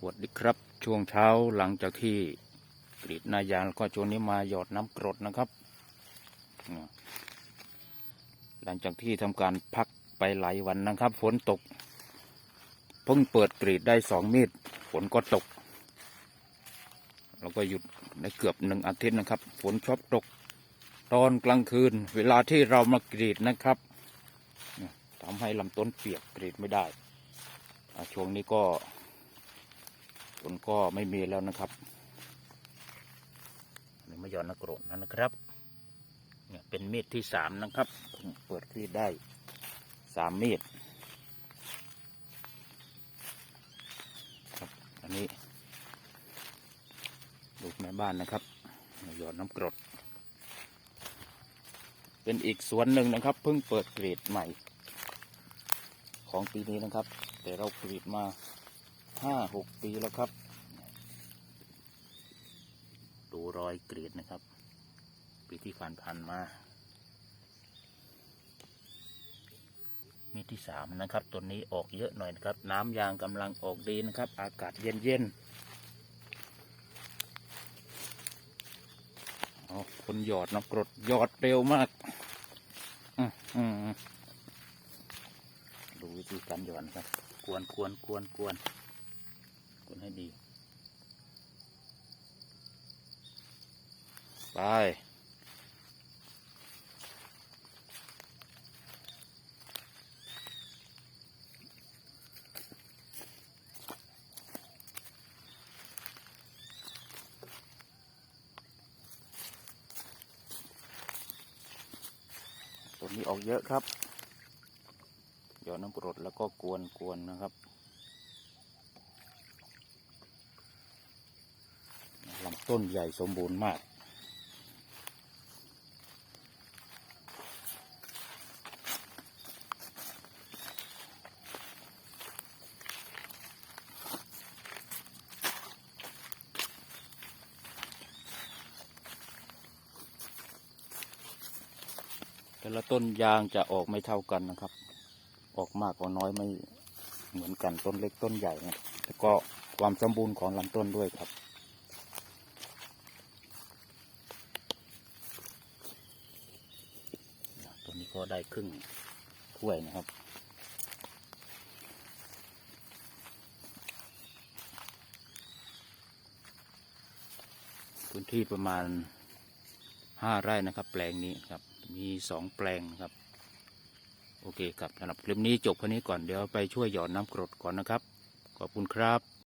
สวัสดีครับ ช่วงเช้าหลังจากที่กรีดนายางแล้วก็ช่วงนี้มาหยอดน้ำกรดนะครับ หลังจากที่ทำการพักไปหลายวันนะครับ ฝนตก เพิ่งเปิดกรีดได้สองมีดฝนก็ตก แล้วก็หยุดได้เกือบหนึ่งอาทิตย์นะครับ ฝนชอบตก ตอนกลางคืน เวลาที่เรามากรีดนะครับทำให้ลำต้นเปียกกรีดไม่ได้ช่วงนี้ก็ ฝนก็ไม่มีแล้วนะครับนี่มาหย่อนนักโกรธนะครับ เนี่ยเป็นมีดที่สามนะครับเพิ่งเปิดที่ได้สามมีดครับอันนี้ลูกแม่บ้านนะครับมาหยอดน้ำกรด เป็นอีกสวนหนึ่งนะครับ เพิ่งเปิดกรีดใหม่ ของปีนี้นะครับ แต่เรากรีดมา ห้าหกปีแล้วครับ ดูรอยกรีดนะครับ ปีที่ผ่านผ่านมามีที่สามนะครับตัวนี้ออกเยอะหน่อยนะครับ น้ำยางกำลังออกดีนะครับ อากาศเย็นเย็นๆเอคนหยอดน้ำกรดหยอดเร็วมากอืมอืมอืมดูวิธีการหยอดครับ กวนกวนกวนกวนกวน ให้ดี ไปตัวนี้ออกเยอะครับหยอดน้ำกรดแล้วก็กวนกวนนะครับลำ ต้นใหญ่สมบูรณ์มาก แต่ละต้นยางจะออกไม่เท่ากันนะครับ ออกมากกว่าน้อยไม่เหมือนกันต้นเล็กต้นใหญ่นะแล้วก็ความสมบูรณ์ของลำต้นด้วยครับ ตัวนี้ ก็ได้ครึ่งถ้วยนะครับ พื้นที่ประมาณห้าไร่นะครับ แปลงนี้ครับ มีสองแปลงนะครับ โอเคครับสำหรับคลิปนี้จบแค่นี้ก่อนเดี๋ยวไปช่วยหย่อดน้ำกรดก่อนนะครับ ขอบคุณครับ